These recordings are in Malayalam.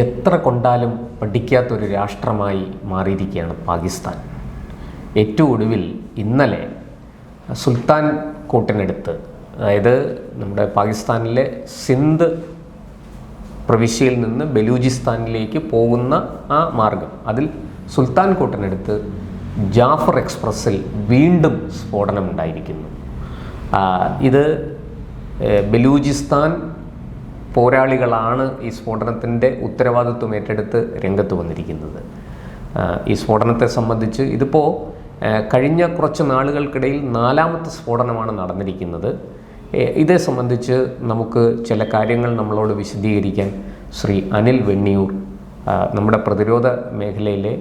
എത്ര കൊണ്ടാലും പഠിക്കാത്തൊരു രാഷ്ട്രമായി മാറിയിരിക്കുകയാണ് പാകിസ്ഥാൻ. ഏറ്റവും ഒടുവിൽ ഇന്നലെ സുൽത്താൻ കോട്ടിനടുത്ത് അതായത് നമ്മുടെ പാകിസ്ഥാനിലെ സിന്ധ് പ്രവിശ്യയിൽ നിന്ന് ബലൂചിസ്ഥാനിലേക്ക് പോകുന്ന ആ മാർഗം അതിൽ സുൽത്താൻ കോട്ടിനടുത്ത് ജാഫർ എക്സ്പ്രസ്സിൽ വീണ്ടും സ്ഫോടനമുണ്ടായിരിക്കുന്നു. ഇത് ബലൂചിസ്ഥാൻ പോരാളികളാണ് ഈ സ്ഫോടനത്തിന്റെ ഉത്തരവാദിത്വം ഏറ്റെടുത്ത് രംഗത്ത് വന്നിരിക്കുന്നത്. ഈ സ്ഫോടനത്തെ സംബന്ധിച്ച് ഇതിപ്പോൾ കഴിഞ്ഞ കുറച്ച് നാളുകൾക്കിടയിൽ നാലാമത്തെ സ്ഫോടനമാണ് നടന്നിരിക്കുന്നത്. ഇതേ സംബന്ധിച്ച് നമുക്ക് ചില കാര്യങ്ങൾ നമ്മളോട് വിശദീകരിക്കാൻ ശ്രീ അനിൽ വെണ്ണിയൂർ നമ്മുടെ പ്രതിരോധ മേഖലയിലെ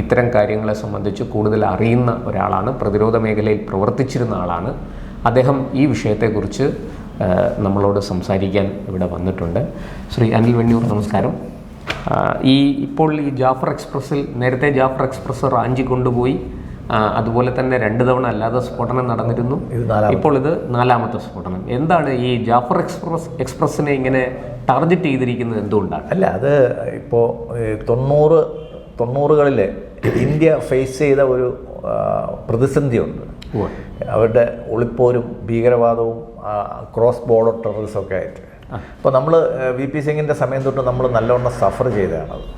ഇത്തരം കാര്യങ്ങളെ സംബന്ധിച്ച് കൂടുതൽ അറിയുന്ന ഒരാളാണ് പ്രതിരോധ മേഖലയിൽ പ്രവർത്തിച്ചിരുന്ന ആളാണ്. അദ്ദേഹം ഈ വിഷയത്തെക്കുറിച്ച് നമ്മളോട് സംസാരിക്കാൻ ഇവിടെ വന്നിട്ടുണ്ട്. ശ്രീ അനിൽ വെണ്ണിയൂർ നമസ്കാരം. ഈ ഇപ്പോൾ ഈ ജാഫർ എക്സ്പ്രസ്സിൽ നേരത്തെ ജാഫർ എക്സ്പ്രസ് റാഞ്ചി കൊണ്ടുപോയി. അതുപോലെ തന്നെ രണ്ട് തവണ അല്ലാതെ സ്ഫോടനം നടന്നിരുന്നു. ഇപ്പോൾ ഇത് നാലാമത്തെ സ്ഫോടനം. എന്താണ് ഈ ജാഫർ എക്സ്പ്രസ് എക്സ്പ്രസ്സിനെ ഇങ്ങനെ ടാർഗറ്റ് ചെയ്തിരിക്കുന്നത് എന്തുകൊണ്ടാണ്? അല്ല അത് ഇപ്പോൾ തൊണ്ണൂറ് തൊണ്ണൂറുകളിൽ ഇന്ത്യ ഫേസ് ചെയ്ത ഒരു പ്രതിസന്ധിയുണ്ട്. അവരുടെ ഒളിപ്പോരും ഭീകരവാദവും ക്രോസ് ബോർഡർ ടെററിസം ഒക്കെ ആയിട്ട്. അപ്പോൾ നമ്മൾ വി പി സിംഗിന്റെ സമയം തൊട്ട് നമ്മൾ നല്ലവണ്ണം സഫർ ചെയ്തതാണത്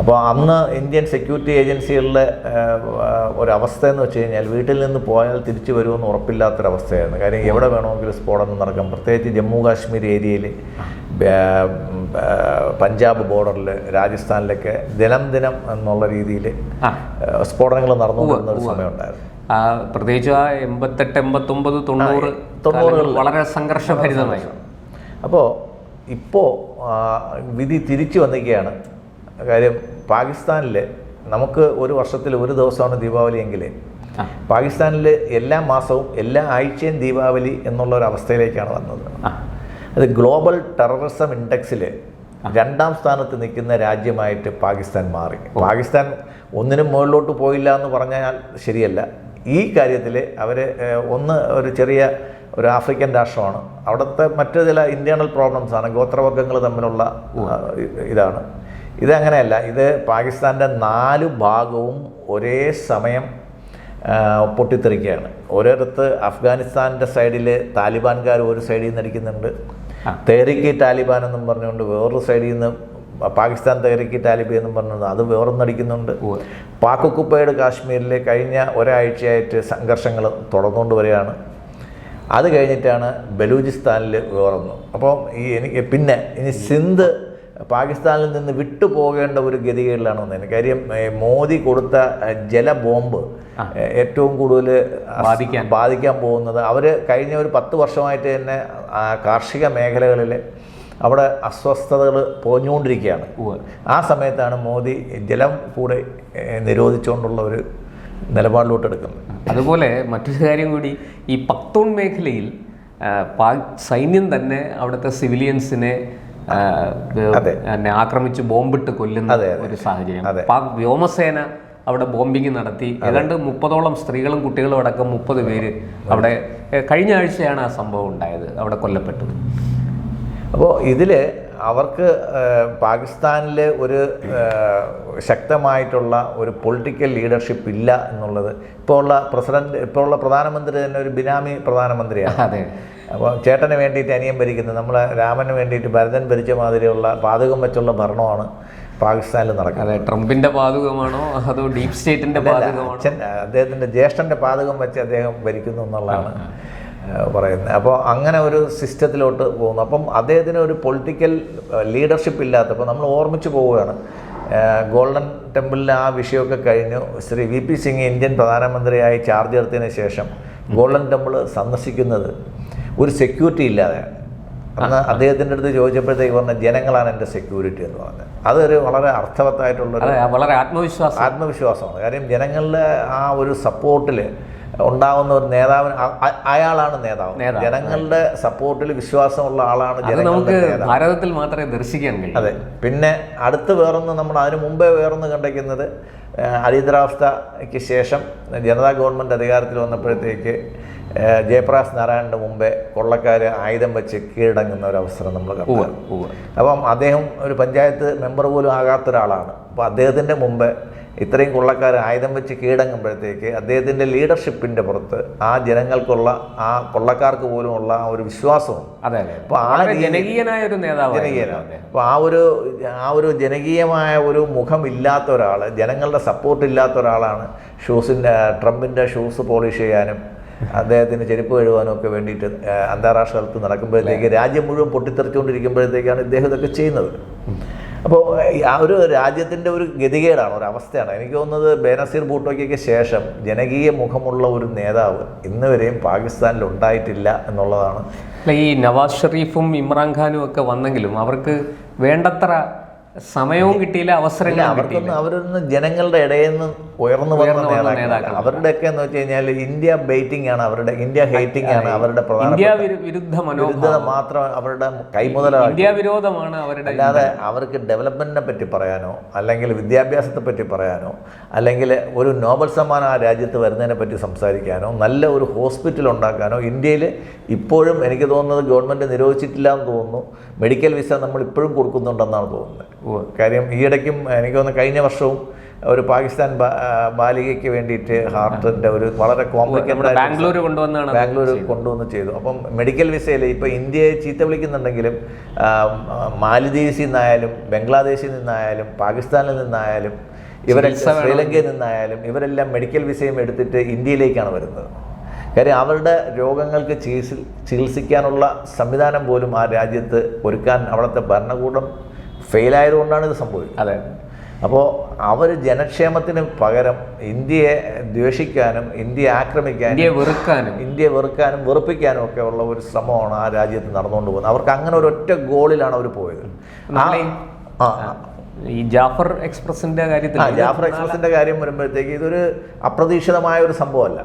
അപ്പോൾ അന്ന് ഇന്ത്യൻ സെക്യൂരിറ്റി ഏജൻസികളിലെ ഒരവസ്ഥ എന്ന് വെച്ച് കഴിഞ്ഞാൽ വീട്ടിൽ നിന്ന് പോയാൽ തിരിച്ചു വരുമെന്ന് ഉറപ്പില്ലാത്തൊരവസ്ഥയായിരുന്നു. കാര്യം എവിടെ വേണമെങ്കിലും സ്ഫോടനം നടക്കാം. പ്രത്യേകിച്ച് ജമ്മു കാശ്മീർ ഏരിയയിൽ പഞ്ചാബ് ബോർഡറിൽ രാജസ്ഥാനിലൊക്കെ ദിനം ദിനം എന്നുള്ള രീതിയിൽ സ്ഫോടനങ്ങൾ നടന്നു വരുന്ന ഒരു സമയമുണ്ടായിരുന്നു. ആ, പ്രത്യേകിച്ച് ആ എൺപത്തെട്ട് എൺപത്തൊമ്പത് തൊണ്ണൂറ് തൊണ്ണൂറ് വളരെ സംഘർഷഭരിതമായി. അപ്പോൾ ഇപ്പോൾ വിധി തിരിച്ചു വന്നിരിക്കുകയാണ്. കാര്യം പാകിസ്ഥാനിൽ നമുക്ക് ഒരു വർഷത്തിൽ ഒരു ദിവസമാണ് ദീപാവലി എങ്കിൽ പാകിസ്ഥാനിൽ എല്ലാ മാസവും എല്ലാ ആഴ്ചയും ദീപാവലി എന്നുള്ള ഒരു അവസ്ഥയിലേക്കാണ് വന്നത്. അത് ഗ്ലോബൽ ടെററിസം ഇൻഡെക്സിൽ രണ്ടാം സ്ഥാനത്ത് നിൽക്കുന്ന രാജ്യമായിട്ട് പാകിസ്ഥാൻ മാറി. പാകിസ്ഥാൻ ഒന്നിനും മുകളിലോട്ട് പോയില്ല എന്ന് പറഞ്ഞാൽ ശരിയല്ല. ഈ കാര്യത്തിൽ അവർ ഒന്ന് ഒരു ചെറിയ ഒരു ആഫ്രിക്കൻ രാഷ്ട്രമാണ്. അവിടുത്തെ മറ്റു ചില ഇന്റേണൽ പ്രോബ്ലംസ് ആണ് ഗോത്രവർഗങ്ങൾ തമ്മിലുള്ള ഇതാണ്. ഇതങ്ങനെയല്ല ഇത് പാകിസ്ഥാന്റെ നാല് ഭാഗവും ഒരേ സമയം പൊട്ടിത്തെറിക്കുകയാണ്. ഓരോരുത്ത് അഫ്ഗാനിസ്ഥാന്റെ സൈഡിൽ താലിബാൻകാർ ഒരു സൈഡിൽ നിന്ന് അടിക്കുന്നുണ്ട് തേരിക്ക് താലിബാൻ എന്നും പറഞ്ഞുകൊണ്ട് വേറൊരു സൈഡിൽ നിന്ന് പാകിസ്ഥാൻ തഹരിക്ക് താലിബ് എന്നും പറഞ്ഞത് അത് വേർന്നടിക്കുന്നുണ്ട് അടിക്കുന്നുണ്ട് ഉവ്വ്. പാക് ഒക്കുപ്പൈഡ് കാശ്മീരിൽ കഴിഞ്ഞ ഒരാഴ്ചയായിട്ട് സംഘർഷങ്ങൾ തുടർന്നുകൊണ്ട് വരികയാണ്. അത് കഴിഞ്ഞിട്ടാണ് ബലൂചിസ്ഥാനിൽ വേറൊന്നു. അപ്പോൾ ഈ എനിക്ക് പിന്നെ ഇനി സിന്ധ് പാകിസ്ഥാനിൽ നിന്ന് വിട്ടുപോകേണ്ട ഒരു ഗതികേടിലാണ് വന്നത്. കാര്യം മോദി കൊടുത്ത ഏ, ജല ബോംബ് ഏ, ഏറ്റവും കൂടുതൽ ബാധിക്കാൻ. ബാധിക്കാൻ പോകുന്നത്. അവർ കഴിഞ്ഞ ഒരു പത്ത് വർഷമായിട്ട് തന്നെ കാർഷിക മേഖലകളിൽ അവിടെ അസ്വസ്ഥതകൾ പോഞ്ഞുകൊണ്ടിരിക്കുകയാണ് ആ സമയത്താണ് മോദി ജലം കൂടെ നിരോധിച്ചുകൊണ്ടുള്ള ഒരു നിലപാടിലോട്ട് എടുക്കുന്നത്. അതുപോലെ മറ്റൊരു കാര്യം കൂടി ഈ പക്തോൺ മേഖലയിൽ പാക് സൈന്യം തന്നെ അവിടുത്തെ സിവിലിയൻസിനെ ആക്രമിച്ച് ബോംബിട്ട് കൊല്ലുന്ന. ഒരു സാഹചര്യം. പാക് വ്യോമസേന അവിടെ ബോംബിങ് നടത്തി. ഏതാണ്ട് മുപ്പതോളം സ്ത്രീകളും കുട്ടികളും അടക്കം മുപ്പത് പേര് അവിടെ കഴിഞ്ഞ ആഴ്ചയാണ് ആ സംഭവം ഉണ്ടായത് അവിടെ കൊല്ലപ്പെട്ടത്. അപ്പോൾ ഇതിൽ അവർക്ക് പാകിസ്ഥാനിലെ ഒരു ശക്തമായിട്ടുള്ള ഒരു പൊളിറ്റിക്കൽ ലീഡർഷിപ്പ് ഇല്ല എന്നുള്ളത്. ഇപ്പോൾ ഉള്ള പ്രസിഡന്റ് ഇപ്പോൾ ഉള്ള പ്രധാനമന്ത്രി തന്നെ ഒരു ബിനാമി പ്രധാനമന്ത്രിയാണ്. അതെ. അപ്പോൾ ചേട്ടന് വേണ്ടിയിട്ട് അനിയൻ ഭരിക്കുന്നത് നമ്മളെ രാമന് വേണ്ടിയിട്ട് ഭരതൻ ഭരിച്ച മാതിരിയുള്ള പാതകം വെച്ചുള്ള ഭരണമാണ് പാകിസ്ഥാനിൽ നടക്കുന്നത്. അതെ ട്രംപിന്റെ പാതകമാണോ അതോ ഡീപ് സ്റ്റേറ്റിന്റെ പാതകമാണോ? അച്ഛൻ അദ്ദേഹത്തിന്റെ ജ്യേഷ്ഠന്റെ പാതകം വെച്ച് അദ്ദേഹം ഭരിക്കുന്നു എന്നുള്ളതാണ്. പറയുന്നത്. അപ്പോൾ അങ്ങനെ ഒരു സിസ്റ്റത്തിലോട്ട് പോകുന്നു. അപ്പം അദ്ദേഹത്തിന് ഒരു പൊളിറ്റിക്കൽ ലീഡർഷിപ്പ് ഇല്ലാത്തപ്പോൾ നമ്മൾ ഓർമ്മിച്ച് പോവുകയാണ്. ഗോൾഡൻ ടെമ്പിളിൽ ആ വിഷയമൊക്കെ കഴിഞ്ഞു. Shri V P Singh Indian പ്രധാനമന്ത്രിയായി ചാർജ് എടുത്തതിന് ശേഷം ഗോൾഡൻ ടെമ്പിൾ സന്ദർശിക്കുന്നത് ഒരു സെക്യൂരിറ്റി ഇല്ലാതെയാണ് അന്ന് അദ്ദേഹത്തിന്റെ അടുത്ത് ചോദിച്ചപ്പോഴത്തേക്ക് പറഞ്ഞ ജനങ്ങളാണ് എന്റെ സെക്യൂരിറ്റി എന്ന് പറഞ്ഞത് അതൊരു വളരെ അർത്ഥവത്തായിട്ടുള്ള വളരെ ആത്മവിശ്വാസം. ആത്മവിശ്വാസമാണ്. കാര്യം ജനങ്ങളുടെ ആ ഒരു സപ്പോർട്ടിൽ ഉണ്ടാവുന്ന ഒരു നേതാവിന് അയാളാണ് നേതാവ്. ജനങ്ങളുടെ സപ്പോർട്ടിൽ വിശ്വാസമുള്ള ആളാണ് നമുക്ക് ഭാരതത്തിൽ മാത്രമേ ദർശിക്കാൻ കഴിയൂ. അതെ. പിന്നെ അടുത്ത് വേറൊന്ന് നമ്മൾ അതിനു മുമ്പേ വേറൊന്ന് കണ്ടിരിക്കുന്നത് ഏഹ്, അടിയന്തരാവസ്ഥയ്ക്ക് ശേഷം ജനതാ ഗവൺമെന്റ് അധികാരത്തിൽ വന്നപ്പോഴത്തേക്ക് ജയപ്രകാശ് നാരായണന്റെ മുമ്പേ കൊള്ളക്കാർ ആയുധം വെച്ച് കീഴടങ്ങുന്ന ഒരു അവസരം നമ്മൾ കണ്ടു അപ്പം അദ്ദേഹം ഒരു പഞ്ചായത്ത് മെമ്പർ പോലും ആകാത്ത ഒരാളാണ് അപ്പോൾ അദ്ദേഹത്തിന്റെ മുമ്പ് ഇത്രയും കൊള്ളക്കാർ ആയുധം വെച്ച് കീഴടങ്ങുമ്പോഴത്തേക്ക് അദ്ദേഹത്തിന്റെ ലീഡർഷിപ്പിന്റെ പുറത്ത് ആ ജനങ്ങൾക്കുള്ള ആ കൊള്ളക്കാർക്ക് പോലും ഉള്ള ആ ഒരു വിശ്വാസവും. അതെ അപ്പോൾ അപ്പൊ ആ ജനകീയനായ ഒരു നേതാവ് ജനകീയനാണ്. അപ്പോൾ ആ ഒരു ആ ഒരു ജനകീയമായ ഒരു മുഖം ഇല്ലാത്ത ഒരാൾ ജനങ്ങളുടെ സപ്പോർട്ട് ഇല്ലാത്ത ഒരാളാണ് ഷൂസിന്റെ ട്രംപിന്റെ ഷൂസ് പോളിഷ് ചെയ്യാനും അദ്ദേഹത്തിന് ചെരുപ്പ് കഴുകാനും ഒക്കെ വേണ്ടിയിട്ട് അന്താരാഷ്ട്ര തലത്ത് നടക്കുമ്പോഴത്തേക്ക് രാജ്യം മുഴുവൻ പൊട്ടിത്തെറിച്ചുകൊണ്ടിരിക്കുമ്പോഴത്തേക്കാണ് ഇദ്ദേഹം ഇതൊക്കെ ചെയ്യുന്നത്. അപ്പോൾ ആ ഒരു രാജ്യത്തിന്റെ ഒരു ഗതികേടാണ് ഒരു അവസ്ഥയാണ്. എനിക്ക് തോന്നുന്നത് ബേനസീർ ഭൂട്ടോയ്ക്കൊക്കെ ശേഷം ജനകീയ മുഖമുള്ള ഒരു നേതാവ് ഇന്ന് വരെയും പാകിസ്ഥാനിൽ ഉണ്ടായിട്ടില്ല എന്നുള്ളതാണ്. അല്ല ഈ നവാസ് ഷെറീഫും ഇമ്രാൻഖാനും ഒക്കെ വന്നെങ്കിലും അവർക്ക് വേണ്ടത്ര സമയവും കിട്ടിയില്ല അവസരങ്ങൾ അവർക്കൊന്നും അവരൊന്ന് ജനങ്ങളുടെ ഇടയിൽ നിന്ന് ഉയർന്നു വന്ന നേതാക്കൾ. അവരുടെയൊക്കെ എന്ന് വെച്ച് കഴിഞ്ഞാൽ ഇന്ത്യ ബെയ്റ്റിംഗ് ആണ് അവരുടെ ഇന്ത്യ ഹേറ്റിംഗ് ആണ് അവരുടെ പ്രധാന ഇന്ത്യ വിരുദ്ധ വിരുദ്ധത മാത്രം അവരുടെ കൈമുതലാണ് ഇന്ത്യ വിരോധമാണ് അവരുടെ അല്ലാതെ അവർക്ക് ഡെവലപ്മെന്റിനെ പറ്റി പറയാനോ അല്ലെങ്കിൽ വിദ്യാഭ്യാസത്തെ പറ്റി പറയാനോ അല്ലെങ്കിൽ ഒരു നോബൽ സമ്മാനം ആ രാജ്യത്ത് വരുന്നതിനെ പറ്റി സംസാരിക്കാനോ നല്ല ഒരു ഹോസ്പിറ്റൽ ഉണ്ടാക്കാനോ ഇന്ത്യയിൽ ഇപ്പോഴും എനിക്ക് തോന്നുന്നത് ഗവൺമെന്റ് നിരോധിച്ചിട്ടില്ല എന്ന് തോന്നുന്നു. മെഡിക്കൽ വിസ നമ്മൾ ഇപ്പോഴും കൊടുക്കുന്നുണ്ടെന്നാണ് തോന്നുന്നത്. കാര്യം ഈയിടയ്ക്കും എനിക്ക് തോന്നുന്നു കഴിഞ്ഞ വർഷവും ഒരു പാകിസ്ഥാൻ ബാലികയ്ക്ക് വേണ്ടിയിട്ട് ഹാർട്ടിന്റെ ഒരു വളരെ കോംപ്ലിക്കേറ്റഡ് ബാംഗ്ലൂർ കൊണ്ടുവന്നാണ് ബാംഗ്ലൂർ കൊണ്ടുവന്ന് ചെയ്തു. അപ്പം മെഡിക്കൽ വിസയിൽ ഇപ്പോൾ ഇന്ത്യയെ ചീത്ത വിളിക്കുന്നുണ്ടെങ്കിലും മാലിദ്വീപ്സിൽ നിന്നായാലും ബംഗ്ലാദേശിൽ നിന്നായാലും പാകിസ്ഥാനിൽ നിന്നായാലും ഇവരെ ശ്രീലങ്കയിൽ നിന്നായാലും ഇവരെല്ലാം മെഡിക്കൽ വിസയും എടുത്തിട്ട് ഇന്ത്യയിലേക്കാണ് വരുന്നത്. കാര്യം അവരുടെ രോഗങ്ങൾക്ക് ചികിത്സ ചികിത്സിക്കാനുള്ള സംവിധാനം പോലും ആ രാജ്യത്ത് ഒരുക്കാൻ അവിടുത്തെ ഭരണകൂടം ഫെയിലായതുകൊണ്ടാണ് ഇത് സംഭവിക്കുന്നത്. അതെ. അപ്പോൾ അവർ ജനക്ഷേമത്തിന് പകരം ഇന്ത്യയെ ദ്വേഷിക്കാനും ഇന്ത്യയെ ആക്രമിക്കാനും ഇന്ത്യയെ വെറുക്കാനും. ഇന്ത്യയെ വെറുക്കാനും വെറുപ്പിക്കാനും ഒക്കെ ഉള്ള ഒരു ശ്രമമാണ് ആ രാജ്യത്ത് നടന്നുകൊണ്ട് പോകുന്നത്. അവർക്ക് അങ്ങനെ ഒരു ഒറ്റ ഗോളിലാണ് അവർ പോയത്. ഈ ജാഫർ എക്സ്പ്രസിന്റെ കാര്യത്തിൽ ജാഫർ എക്സ്പ്രസിന്റെ കാര്യം വരുമ്പോഴത്തേക്ക് ഇതൊരു അപ്രതീക്ഷിതമായ ഒരു സംഭവമല്ല.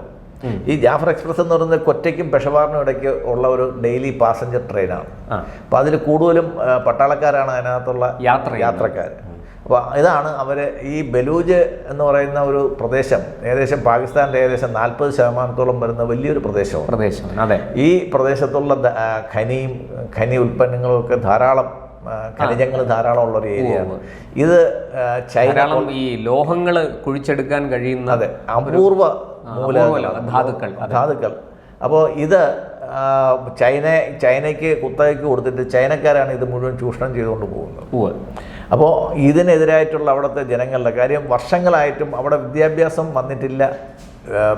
ഈ ജാഫർ എക്സ്പ്രസ് എന്ന് പറയുന്നത് കൊറ്റയ്ക്കും പെഷവാറിനും ഇടയ്ക്ക് ഉള്ള ഒരു ഡെയിലി പാസഞ്ചർ ട്രെയിനാണ്. അപ്പോൾ അതിൽ കൂടുതലും പട്ടാളക്കാരാണ് അതിനകത്തുള്ള യാത്ര. യാത്രക്കാർ അപ്പോൾ ഇതാണ് അവർ ഈ ബലൂജ് എന്ന് പറയുന്ന ഒരു പ്രദേശം. ഏകദേശം പാകിസ്ഥാന്റെ ഏകദേശം നാൽപ്പത് ശതമാനത്തോളം വരുന്ന വലിയൊരു പ്രദേശമാണ്. പ്രദേശം അതെ. ഈ പ്രദേശത്തുള്ള ഖനിയും ഖനി ഉൽപ്പന്നങ്ങളും ഒക്കെ ധാരാളം ഖനിജങ്ങൾ ധാരാളം ഉള്ള ഒരു ഏരിയയാണ് ഇത് ചൈന ഈ ലോഹങ്ങൾ കുഴിച്ചെടുക്കാൻ കഴിയുന്ന അതെ അപൂർവ ധാതുക്കൾ, ധാതുക്കൾ. അപ്പോൾ ഇത് ചൈന ചൈനയ്ക്ക് കുത്തകയ്ക്ക് കൊടുത്തിട്ട് ചൈനക്കാരാണ് ഇത് മുഴുവൻ ചൂഷണം ചെയ്തുകൊണ്ട് പോകുന്നത്. അപ്പോൾ ഇതിനെതിരായിട്ടുള്ള അവിടുത്തെ ജനങ്ങളുടെ കാര്യം വർഷങ്ങളായിട്ടും അവിടെ വിദ്യാഭ്യാസം വന്നിട്ടില്ല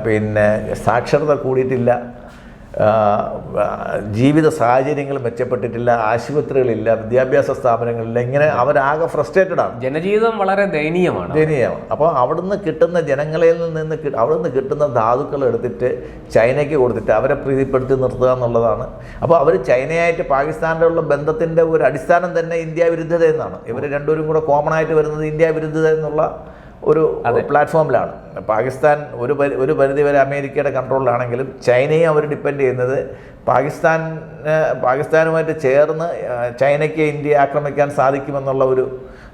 പിന്നെ സാക്ഷരത കൂടിയിട്ടില്ല. ജീവിത സാഹചര്യങ്ങൾ മെച്ചപ്പെട്ടിട്ടില്ല ആശുപത്രികളില്ല വിദ്യാഭ്യാസ സ്ഥാപനങ്ങളില്ല ഇങ്ങനെ അവരാകെ ഫ്രസ്ട്രേറ്റഡ് ആണ്. ജനജീവിതം വളരെ ദയനീയമാണ്. ദയനീയമാണ്. അപ്പോൾ അവിടുന്ന് കിട്ടുന്ന ജനങ്ങളിൽ നിന്ന് അവിടുന്ന് കിട്ടുന്ന ധാതുക്കൾ എടുത്തിട്ട് ചൈനയ്ക്ക് കൊടുത്തിട്ട് അവരെ പ്രീതിപ്പെടുത്തി നിർത്തുക എന്നുള്ളതാണ്. അപ്പോൾ അവർ ചൈനയായിട്ട് പാകിസ്ഥാനിലുള്ള ബന്ധത്തിന്റെ ഒരു അടിസ്ഥാനം തന്നെ ഇന്ത്യ വിരുദ്ധത എന്നാണ്. ഇവർ രണ്ടുപേരും കൂടെ കോമൺ ആയിട്ട് വരുന്നത് ഇന്ത്യ വിരുദ്ധത എന്നുള്ള ഒരു പ്ലാറ്റ്ഫോമിലാണ്. പാകിസ്ഥാൻ ഒരു പരി ഒരു പരിധി വരെ അമേരിക്കയുടെ കൺട്രോളിലാണെങ്കിലും ചൈനയെ അവർ ഡിപ്പെൻഡ് ചെയ്യുന്നത് പാകിസ്ഥാൻ പാകിസ്ഥാനുമായിട്ട് ചേർന്ന് ചൈനയ്ക്ക് ഇന്ത്യയെ ആക്രമിക്കാൻ സാധിക്കുമെന്നുള്ള ഒരു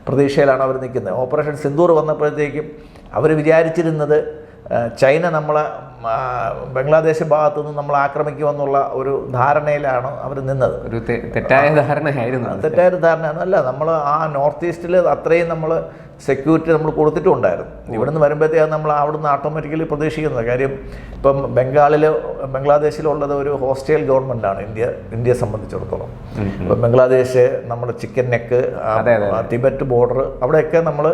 പ്രതീക്ഷയിലാണ് അവർ നിൽക്കുന്നത്. ഓപ്പറേഷൻ സിന്ദൂർ വന്നപ്പോഴത്തേക്കും അവർ വിചാരിച്ചിരുന്നത് ചൈന നമ്മളെ ബംഗ്ലാദേശ് ഭാഗത്തു നിന്ന് നമ്മൾ ആക്രമിക്കുമെന്നുള്ള ഒരു ധാരണയിലാണ് അവർ നിന്നത്. ഒരു തെറ്റായ ധാരണയായിരുന്നു. തെറ്റായ ധാരണയാണ്. അല്ല നമ്മൾ ആ നോർത്ത് ഈസ്റ്റിൽ അത്രയും നമ്മൾ സെക്യൂരിറ്റി നമ്മൾ കൊടുത്തിട്ടുണ്ടായിരുന്നു. ഇവിടുന്ന് വരുമ്പോഴത്തേക്കാണ് നമ്മൾ അവിടുന്ന് ഓട്ടോമാറ്റിക്കലി പ്രതീക്ഷിക്കുന്നത്. കാര്യം ഇപ്പം ബംഗാളിൽ ബംഗ്ലാദേശിലുള്ളത് ഒരു ഹോസ്റ്റൽ ആണ് ഇന്ത്യ ഇന്ത്യയെ സംബന്ധിച്ചിടത്തോളം. ഇപ്പം ബംഗ്ലാദേശ് നമ്മുടെ ചിക്കൻ നെക്ക് ടിബറ്റ് ബോർഡർ അവിടെയൊക്കെ നമ്മൾ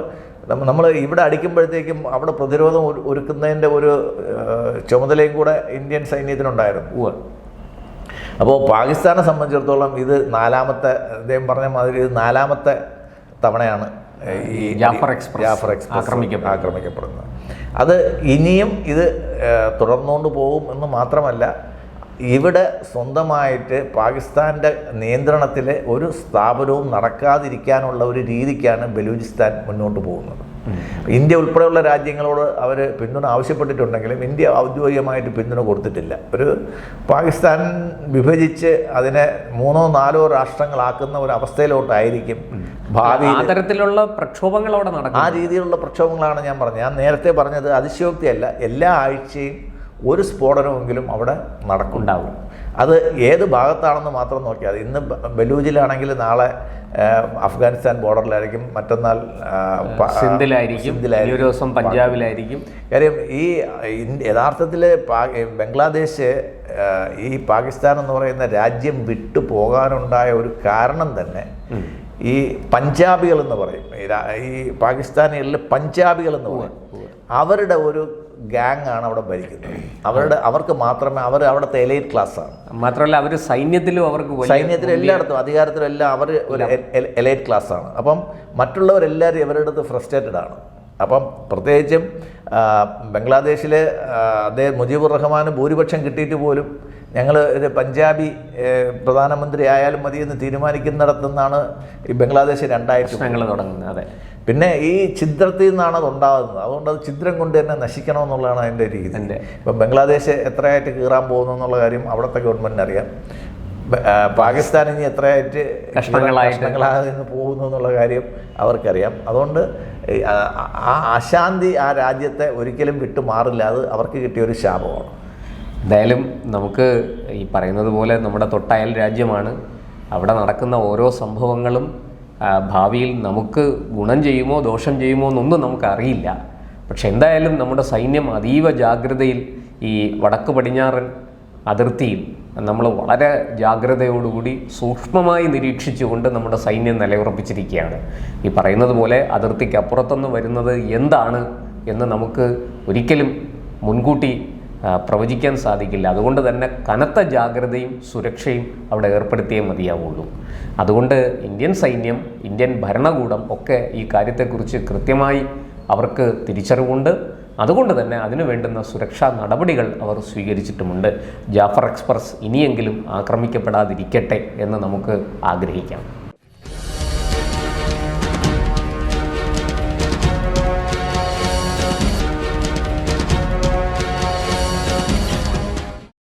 നമ്മൾ ഇവിടെ അടിക്കുമ്പോഴത്തേക്കും അവിടെ പ്രതിരോധം ഒരു- ഒരുക്കുന്നതിന്റെ ഒരു ചുമതലയും കൂടെ ഇന്ത്യൻ സൈന്യത്തിനുണ്ടായിരുന്നു. ഉവ അപ്പോൾ പാകിസ്ഥാനെ സംബന്ധിച്ചിടത്തോളം ഇത് നാലാമത്തെ അദ്ദേഹം പറഞ്ഞ മാതിരി ഇത് നാലാമത്തെ തവണയാണ് ഈ ജാഫർ എക്സ്പ്രസ് ജാഫർ എക്സ്പ്രസ് ആക്രമിക്കപ്പെടുന്നത്. ആക്രമിക്കപ്പെടുന്നത്. അത് ഇനിയും ഇത് തുടർന്നുകൊണ്ട് പോകും എന്ന് മാത്രമല്ല ഇവിടെ സ്വന്തമായിട്ട് പാകിസ്ഥാന്റെ നിയന്ത്രണത്തിൽ ഒരു സ്ഥാപനവും നടക്കാതിരിക്കാനുള്ള ഒരു രീതിക്കാണ് ബലൂചിസ്ഥാൻ മുന്നോട്ട് പോകുന്നത്. ഇന്ത്യ ഉൾപ്പെടെയുള്ള രാജ്യങ്ങളോട് അവർ പിന്തുണ ആവശ്യപ്പെട്ടിട്ടുണ്ടെങ്കിലും ഇന്ത്യ ഔദ്യോഗികമായിട്ട് പിന്തുണ കൊടുത്തിട്ടില്ല. ഒരു പാകിസ്ഥാൻ വിഭജിച്ച് അതിനെ മൂന്നോ നാലോ രാഷ്ട്രങ്ങളാക്കുന്ന ഒരു അവസ്ഥയിലോട്ടായിരിക്കും ഭാവി തരത്തിലുള്ള പ്രക്ഷോഭങ്ങൾ അവിടെ നടക്കും ആ രീതിയിലുള്ള പ്രക്ഷോഭങ്ങളാണ് ഞാൻ പറഞ്ഞത്. ഞാൻ നേരത്തെ പറഞ്ഞത് അതിശയോക്തിയല്ല. എല്ലാ ആഴ്ചയും ഒരു സ്ഫോടനമെങ്കിലും അവിടെ നടക്കുണ്ടാവും അത് ഏത് ഭാഗത്താണെന്ന് മാത്രം നോക്കിയാൽ ഇന്ന് ബലൂജിലാണെങ്കിൽ നാളെ അഫ്ഗാനിസ്ഥാൻ ബോർഡറിലായിരിക്കും മറ്റന്നാൾ സിന്ധിലായിരിക്കും ഒരു ദിവസം പഞ്ചാബിലായിരിക്കും. കാര്യം ഈ യഥാർത്ഥത്തിൽ ബംഗ്ലാദേശ് ഈ പാകിസ്ഥാൻ എന്ന് പറയുന്ന രാജ്യം വിട്ടു പോകാനുണ്ടായ ഒരു കാരണം തന്നെ ഈ പഞ്ചാബികൾ എന്ന് പറയും. ഈ പാകിസ്ഥാനികളിൽ പഞ്ചാബികൾ എന്ന് പറയും. അവരുടെ ഒരു ഗാങ് ആണ് അവിടെ ഭരിക്കുന്നത്. അവരുടെ അവർക്ക് മാത്രമേ അവർ അവിടുത്തെ എലൈറ്റ് ക്ലാസ് ആണ്. മാത്രമല്ല അവർ സൈന്യത്തിലും അവർക്ക് സൈന്യത്തിലും എല്ലായിടത്തും അധികാരത്തിലും എല്ലാം അവർ ഒരു എലൈറ്റ് ക്ലാസ് ആണ്. അപ്പം മറ്റുള്ളവരെല്ലാവരും ഇവരുടെ അടുത്ത് ഫ്രസ്ട്രേറ്റഡ് ആണ്. അപ്പം പ്രത്യേകിച്ചും ബംഗ്ലാദേശിൽ അദ്ദേഹം മുജീബുർ റഹ്മാന് ഭൂരിപക്ഷം കിട്ടിയിട്ട് പോലും ഞങ്ങൾ ഒരു പഞ്ചാബി പ്രധാനമന്ത്രി ആയാലും മതി എന്ന് തീരുമാനിക്കുന്നിടത്തു നിന്നാണ് ഈ ബംഗ്ലാദേശ് രണ്ടായിട്ട് ഞങ്ങൾ തുടങ്ങുന്നത് അതെ. പിന്നെ ഈ ചിത്രത്തിൽ നിന്നാണ് അത് ഉണ്ടാകുന്നത്. അതുകൊണ്ട് അത് ചിത്രം കൊണ്ട് തന്നെ നശിക്കണമെന്നുള്ളതാണ് അതിന്റെ രീതി. ഇപ്പം ബംഗ്ലാദേശ് എത്രയായിട്ട് കീറാൻ പോകുന്നു എന്നുള്ള കാര്യം അവിടുത്തെ ഗവൺമെന്റിന് അറിയാം ബ- ആ, പാകിസ്ഥാൻ ഇനി എത്രയായിട്ട്. കഷ്ണങ്ങളായി പോകുന്നു എന്നുള്ള കാര്യം അവർക്കറിയാം. അതുകൊണ്ട് ആ- അശാന്തി ആ രാജ്യത്തെ ഒരിക്കലും വിട്ടു മാറില്ല അത് അവർക്ക് കിട്ടിയ ഒരു ശാപമാണ്. എന്തായാലും നമുക്ക് ഈ പറയുന്നത് പോലെ നമ്മുടെ തൊട്ടയൽ രാജ്യമാണ്. അവിടെ നടക്കുന്ന ഓരോ സംഭവങ്ങളും ഭാവിയിൽ നമുക്ക് ഗുണം ചെയ്യുമോ ദോഷം ചെയ്യുമോ എന്നൊന്നും നമുക്കറിയില്ല. പക്ഷെ എന്തായാലും നമ്മുടെ സൈന്യം അതീവ ജാഗ്രതയിൽ ഈ വടക്ക് പടിഞ്ഞാറൻ അതിർത്തിയിൽ നമ്മൾ വളരെ ജാഗ്രതയോടുകൂടി സൂക്ഷ്മമായി നിരീക്ഷിച്ചുകൊണ്ട് നമ്മുടെ സൈന്യം നിലയുറപ്പിച്ചിരിക്കുകയാണ്. ഈ പറയുന്നത് പോലെ അതിർത്തിക്ക് അപ്പുറത്തുനിന്ന് വരുന്നത് എന്താണ് എന്ന് നമുക്ക് ഒരിക്കലും മുൻകൂട്ടി പ്രവചിക്കാൻ സാധിക്കില്ല. അതുകൊണ്ട് തന്നെ കനത്ത ജാഗ്രതയും സുരക്ഷയും അവിടെ ഏർപ്പെടുത്തിയേ മതിയാവുള്ളൂ. അതുകൊണ്ട് ഇന്ത്യൻ സൈന്യം ഇന്ത്യൻ ഭരണകൂടം ഒക്കെ ഈ കാര്യത്തെക്കുറിച്ച് കൃത്യമായി അവർക്ക് തിരിച്ചറിവുണ്ട്. അതുകൊണ്ട് തന്നെ അതിനു വേണ്ടുന്ന സുരക്ഷാ നടപടികൾ അവർ സ്വീകരിച്ചിട്ടുമുണ്ട്. ജാഫർ എക്സ്പ്രസ് ഇനിയെങ്കിലും ആക്രമിക്കപ്പെടാതിരിക്കട്ടെ എന്ന് നമുക്ക് ആഗ്രഹിക്കാം.